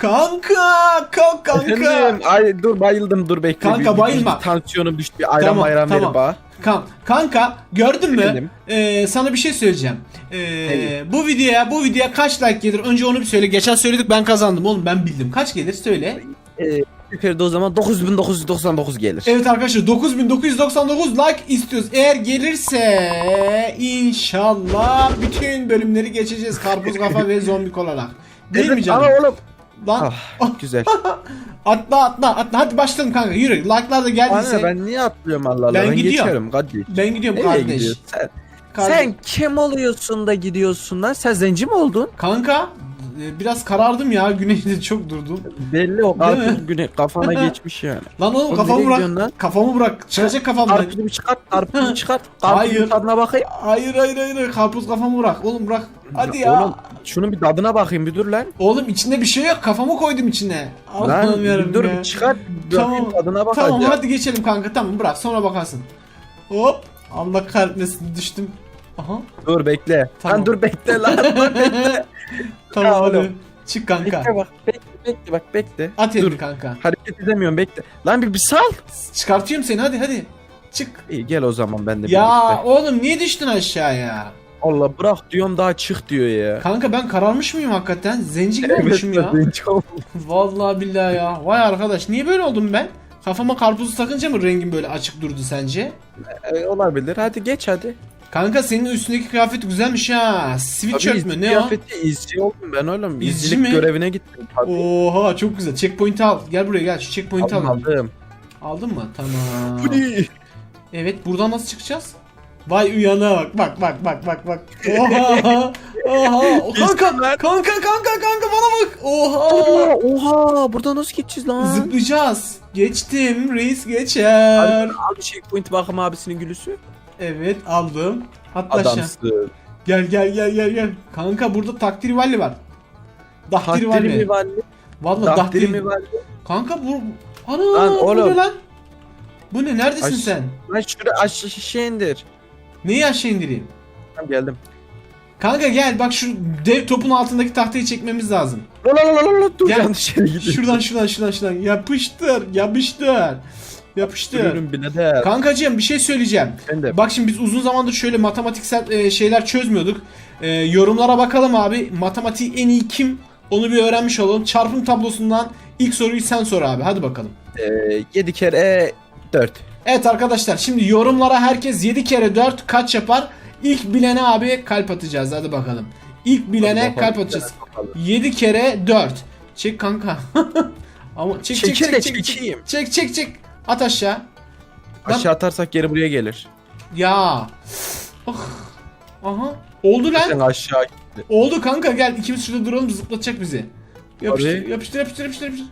Kanka kalk kanka. Efendim, ay dur bayıldım dur bekle. Kanka, Bir- bayılma. bir Tansiyonum düştü. Bir ayran Tamam, bayram tamam. bana. Kan- kanka gördün mü? Efendim? Ee, sana bir şey söyleyeceğim. Ee, Evet. bu videoya bu videoya kaç like gelir? Önce onu bir söyle. Geçen söyledik ben kazandım oğlum ben bildim. Kaç gelir söyle. Ee, o zaman 9999 gelir. Evet arkadaşlar 9999 like istiyoruz. Eğer gelirse inşallah bütün bölümleri geçeceğiz. Karpuz kafa ve zombi olarak. Değil mi Evet, canım? Ama oğlum. Lan Ah, güzel. atla atla atla. Hadi başlayalım kanka yürü. Like'lar da geldiyse. Anne ben niye atlıyorum Allah Allah? Ben Ben, gidiyorum. geçerim kardeş. Ben gidiyorum Nereye kardeş. gidiyorsun sen? Kardeş. Sen kim oluyorsun da gidiyorsun lan? Sen zenci mi oldun? Kanka biraz karardım ya. Güneşte çok durdum. Belli o güne kafana geçmiş yani. Lan oğlum Oğlum kafamı bırak. lan? Kafamı bırak. Çıkacak kafamdan. Karpuzu bir çıkart, karpuzu çıkart. Karpuzun tadına bakayım. Hayır hayır hayır. Karpuz kafamı bırak. Oğlum bırak. Hadi ya. Oğlum Oğlum, şunun bir tadına bakayım bir dur lan. içinde bir şey yok. Kafamı koydum içine. Lan bir dur bir çıkart. Tamam. Tamam. Tadına bak Tamam hadi. hadi geçelim kanka. Tamam bırak sonra bakarsın. Hop. Allah kahretmesin düştüm. Aha. Dur bekle. Tamam. Lan dur bekle lan. dur bekle. Tamam Ya hadi. oğlum. Çık kanka. bekle bak. Bekle bekle bak bekle. At elini Dur. kanka. Hareket edemiyorum bekle. Lan bir, bir sal. Çıkartıyorum seni hadi hadi. Çık. İyi gel o zaman ben de Ya birlikte. oğlum niye düştün aşağıya? Allah bırak diyorum daha çık diyor ya. Kanka ben kararmış mıyım hakikaten? Zenci gibi olmuşum ya. zenci oldum. Vallahi billahi ya. Vay arkadaş niye böyle oldum ben? Kafama karpuzu takınca mı rengim böyle açık durdu sence? Ee, olabilir hadi geç hadi. Kanka senin üstündeki kıyafet güzelmiş ha. Sweatshirt mü ne o? kıyafeti izci oldum ben oğlum. İzci İzcilik mi? görevine gittim. Tabii. Oha çok güzel. Checkpoint'i al. Gel buraya gel şu checkpoint'i Aldım al. aldım. Aldın mı? Tamam. Bu ne? Evet buradan nasıl çıkacağız? Vay uyana bak bak bak bak bak bak. Oha. Oha. O kanka kanka kanka kanka bana bak. Oha. Oha, oha burada nasıl geçeceğiz lan? Zıplayacağız. Geçtim. Reis geçer. Al checkpoint bakım abisinin gülüsü. Evet aldım. Hatta. Adamsın. Gel gel gel gel gel. Kanka burada takdir valli var. Dahtir valli? Vallahi Takdiri dahtir. mi valli? Kanka bu ana Lan bu ne lan? Bu ne? Neredesin Ay, sen? Lan şuraya aşağı şişe indir. Neyi aşağı indireyim? Tamam geldim. Kanka gel bak şu dev topun altındaki tahtayı çekmemiz lazım. La la la la la dur Gel. yanlış yere gidiyorum. Şuradan şuradan şuradan şuradan yapıştır yapıştır. Yapıştır. Yürürüm birader. Kankacığım bir şey söyleyeceğim. Ben de. Bak şimdi biz uzun zamandır şöyle matematiksel e, şeyler çözmüyorduk. E, yorumlara bakalım abi. Matematiği en iyi kim? Onu bir öğrenmiş olalım. Çarpım tablosundan ilk soruyu sen sor abi. Hadi bakalım. Ee, 7 kere 4. Evet arkadaşlar şimdi yorumlara herkes 7 kere 4 kaç yapar? İlk bilene abi kalp atacağız. Hadi bakalım. İlk bilene kalp atacağız. 7 kere 4. Çek kanka. Ama çek çek Çekil çek de çek, çek çekeyim. çek çek çek. At aşağı. Lan- Aşağı atarsak geri buraya gelir. Ya. Oh. Aha. Oldu lan. Sen aşağı gitti. Oldu kanka gel ikimiz şurada duralım zıplatacak bizi. Yapıştır Abi. yapıştır yapıştır yapıştır yapıştır.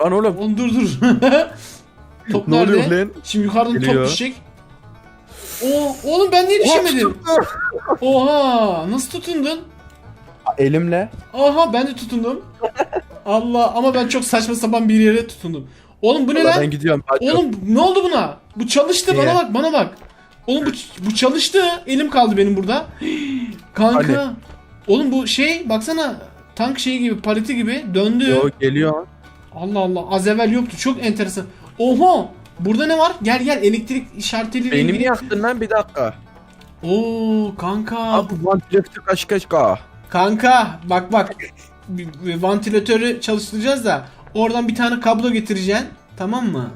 Lan oğlum. Oğlum dur dur. top Ne nerede? oluyor lan? Şimdi yukarıdan top Geliyor. düşecek. Oo, oğlum ben niye düşemedim? Oha nasıl tutundun? Elimle. Aha ben de tutundum. Allah ama ben çok saçma sapan bir yere tutundum. Oğlum bu ne lan? ben gidiyorum. Hadi. Oğlum ne oldu buna? Bu çalıştı Niye? bana bak bana bak. Oğlum bu, bu çalıştı. Elim kaldı benim burada. Kanka. Hani? Oğlum bu şey baksana tank şeyi gibi paleti gibi döndü. Yo geliyor. Allah Allah az evvel yoktu çok enteresan. Oha burada ne var? Gel gel elektrik işaretiyle Beynimi ilgili. yaktın lan bir dakika. Oo kanka. Abi vantilatör kaç kaç ka. Kanka bak bak. Vantilatörü çalıştıracağız da oradan bir tane kablo getireceksin. Tamam mı?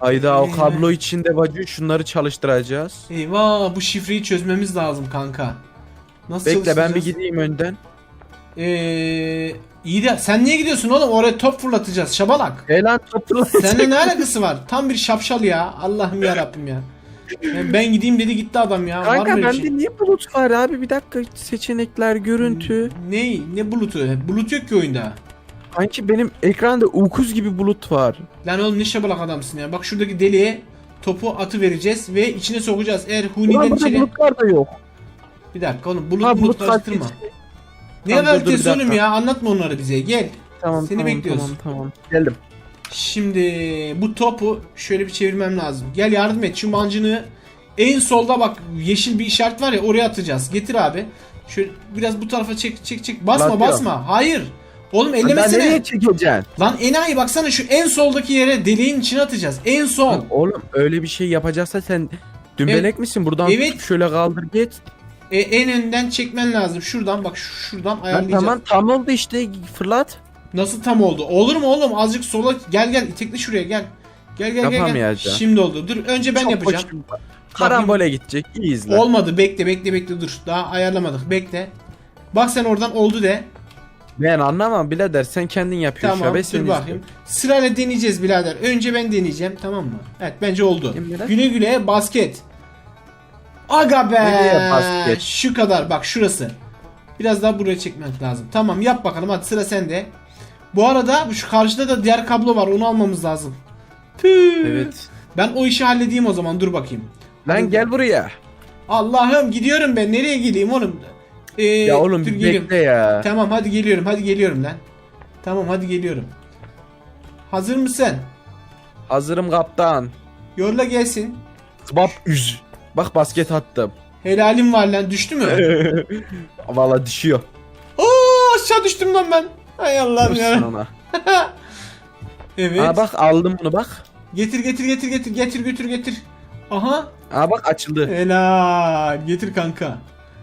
Ayda o Ee. kablo içinde bacı şunları çalıştıracağız. Eyvah bu şifreyi çözmemiz lazım kanka. Nasıl Bekle ben bir gideyim önden. Ee, iyi de sen niye gidiyorsun oğlum? Oraya top fırlatacağız şabalak. Hey lan topla. Seninle ne alakası var? Tam bir şapşal ya. Allah'ım ya Rabbim ya. Ya Ben gideyim dedi gitti adam ya. var Kanka öyle bende şey? niye bulut var abi? Bir dakika seçenekler, görüntü. Ne? Ne bulutu? Bulut yok ki oyunda. Sanki benim ekranda ukuz gibi bulut var. Lan oğlum ne şabalak adamsın ya. Bak şuradaki deliğe topu atı vereceğiz ve içine sokacağız. Eğer Ulan Huni'den burada içeri... bulutlar da yok. Bir dakika oğlum bulut Ha bulut bulut karıştırma. Ne Tamam, dur, dur, bir haritesi oğlum dakika. ya? Anlatma onları bize. Gel. Tamam Seni tamam, bekliyoruz. Tamam tamam. Geldim. Şimdi bu topu şöyle bir çevirmem lazım. Gel yardım et şu mancını en solda bak yeşil bir işaret var ya oraya atacağız. Getir abi. Şöyle biraz bu tarafa çek çek çek. Basma Fırlatıyorum. basma. Hayır. Oğlum Ben ellemesene. nereye çekeceksin? Lan enayi baksana şu en soldaki yere deliğin içine atacağız. En son. Oğlum öyle bir şey yapacaksa sen dümbelek misin? Buradan Evet. şöyle kaldır git. E, en önden çekmen lazım. Şuradan bak şu- şuradan Lan ayarlayacağız. tamam tam oldu işte fırlat. Nasıl tam oldu? Olur mu oğlum? Azıcık sola gel gel itekle şuraya gel. Gel gel gel gel. Şimdi oldu. Dur önce ben Çok yapacağım. hoşum. Karambole gidecek. İyi izle. Olmadı. Bekle bekle bekle dur. Daha ayarlamadık. Bekle. Bak sen oradan oldu de. Ben anlamam birader sen kendin yapıyorsun. Tamam ben dur bakayım. Sırayla deneyeceğiz birader. Önce ben deneyeceğim tamam mı? Evet bence oldu. Bilir? Güle güle basket. Aga be. Basket? Şu kadar bak şurası. Biraz daha buraya çekmek lazım. Tamam yap bakalım hadi sıra sende. Bu arada şu karşıda da diğer kablo var onu almamız lazım. Tüh. Evet. Ben o işi halledeyim o zaman dur bakayım. Lan gel buraya. Allah'ım gidiyorum ben nereye gideyim oğlum? Ee, Ya oğlum dur bir geliyorum. bekle ya. Tamam hadi geliyorum hadi geliyorum lan. Tamam hadi geliyorum. Hazır mısın? Hazırım kaptan. Yolla gelsin. Bak üz. Bak basket attım. Helalim var lan düştü mü? Valla düşüyor. Oo aşağı düştüm lan ben. Hay Allah'ım ya. sana. Evet. Aa bak aldım bunu bak. Getir getir getir getir getir götür getir. Aha. Aa bak açıldı. Helal. Getir kanka.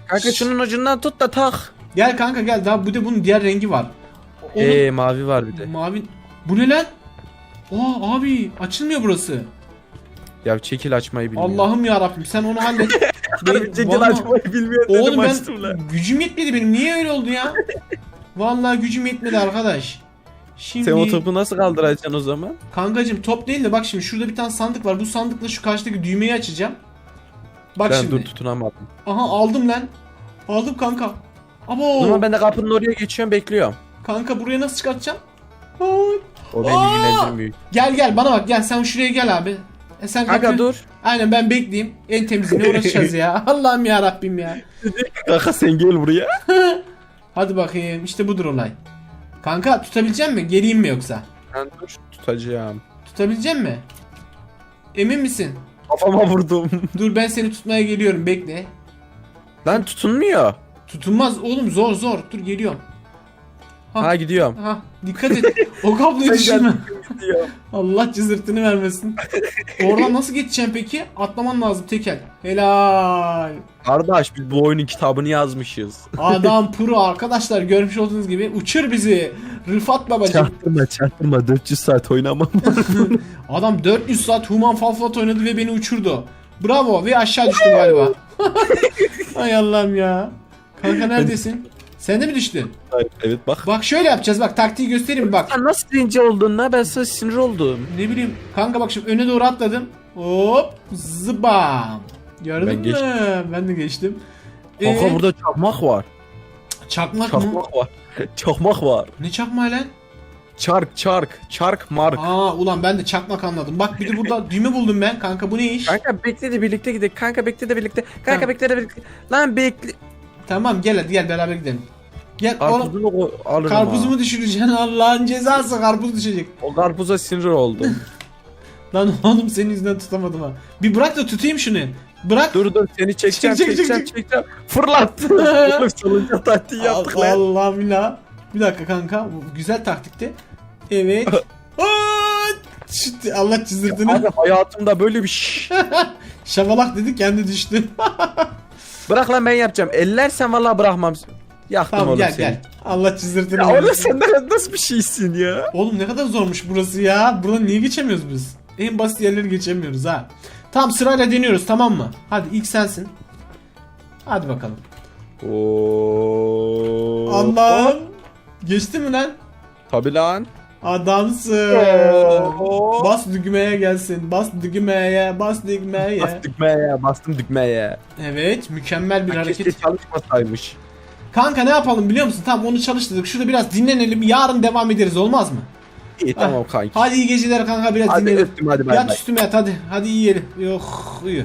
Kanka şunun ucundan tut da tak. Gel kanka gel. Daha bu da bunun diğer rengi var. Onun Ee mavi var bir de. mavi. Bu ne lan? Aa abi açılmıyor burası. Ya çekil açmayı bilmiyor. Allah'ım ya Rabbim sen onu hallet. Ben- çekil vallahi- açmayı bilmiyor Oğlum dedim ben açtım lan. gücüm yetmedi benim. Niye öyle oldu ya? Vallahi gücüm yetmedi arkadaş. Şimdi Sen o topu nasıl kaldıracaksın o zaman? kankacım top değil de bak şimdi şurada bir tane sandık var. Bu sandıkla şu karşıdaki düğmeyi açacağım. Bak ben şimdi. dur tutunamadım. Aha aldım lan. Aldım kanka. Abo. O zaman ben de kapının oraya geçiyorum bekliyorum. Kanka buraya nasıl çıkartacağım? Ay. O beni Aa! ilgilendirmiyor. Gel gel bana bak gel sen şuraya gel abi. E sen Kanka kapıyı- dur. Aynen ben bekleyeyim. En temizliğine uğraşacağız ya. Allah'ım ya Rabbim ya. Kanka sen gel buraya. Hadi bakayım işte budur olay. Kanka tutabilecek mi? Geleyim mi yoksa? Ben dur tutacağım. Tutabilecek mi? Emin misin? Kafama vurdum. Dur ben seni tutmaya geliyorum bekle. Lan tutunmuyor. Tutunmaz oğlum zor zor. Dur geliyorum. Ha. Ha gidiyorum. Ha dikkat et. O kabloyu düşürme. Gidiyorum. Allah cızırtını vermesin. Oradan nasıl geçeceğim peki? Atlaman lazım tekel. Helal. Kardeş biz bu oyunun kitabını yazmışız. Adam pro arkadaşlar görmüş olduğunuz gibi uçur bizi. Rıfat babacım. Çaktırma çaktırma 400 saat oynamam. Adam 400 saat Human Fall Flat oynadı ve beni uçurdu. Bravo ve aşağı düştüm galiba. Hay Allah'ım ya. Kanka neredesin? Sen de mi düştün? evet bak. Bak şöyle yapacağız bak taktiği göstereyim bak. Sen nasıl birinci oldun la ben sana sinir oldum. Ne bileyim kanka bak şimdi öne doğru atladım. Hop zıbam. Gördün Ben mü? geçtim. Ben de geçtim. Kanka Ee, burada çakmak var. çakmak mı? Çakmak var. Çakmak var. Ne çakmağı lan? Çark çark. Çark mark. Aa ulan ben de çakmak anladım. Bak bir de burada düğme buldum ben. Kanka bu ne iş? Kanka bekle de birlikte gidelim. Kanka bekle de birlikte. Kanka Tamam. bekle de birlikte. Lan bekle. Tamam gel hadi gel beraber gidelim. Gel oğlum. Karpuzunu ko- alırım Karpuzumu ha. düşüreceksin Allah'ın cezası karpuz düşecek. O karpuza sinir oldum. Lan oğlum senin yüzünden tutamadım ha. Bir bırak da tutayım şunu. Bırak. dur dur seni çekeceğim Çek, çek, çek, çekeceğim çek. çekeceğim. Fırlat. Oğlum salınca taktiği yaptık lan. Allah billah. Bir dakika kanka. Bu güzel taktikti. Evet. Aa, Allah çizdirdiğini. Abi hayatımda böyle bir şş. Şabalak dedi kendi düştü. Bırak lan ben yapacağım. Ellersen vallahi bırakmam. Yaktım tamam oğlum gel seni. gel. Allah çizdirdiğini. Ya oğlum sen de nasıl bir şeysin ya? Oğlum ne kadar zormuş burası ya. Buradan niye geçemiyoruz biz? En basit yerleri geçemiyoruz ha. Tamam sırayla deniyoruz tamam mı? Hadi ilk sensin. Hadi bakalım. Oo. Allah'ım. Geçti mi lan? Tabi lan. Adamsın. Oo. Bas düğmeye gelsin. Bas düğmeye. Bas düğmeye. Bas düğmeye, bastım düğmeye. Evet mükemmel bir Keşke hareket. çalışmasaymış. Kanka ne yapalım biliyor musun? Tamam onu çalıştırdık. Şurada biraz dinlenelim. Yarın devam ederiz olmaz mı? İyi tamam kanki. Hadi iyi geceler kanka biraz Hadi dinlenelim. öptüm hadi bay Yat bay. üstüme yat hadi. Hadi iyi yerim. Yok uyu.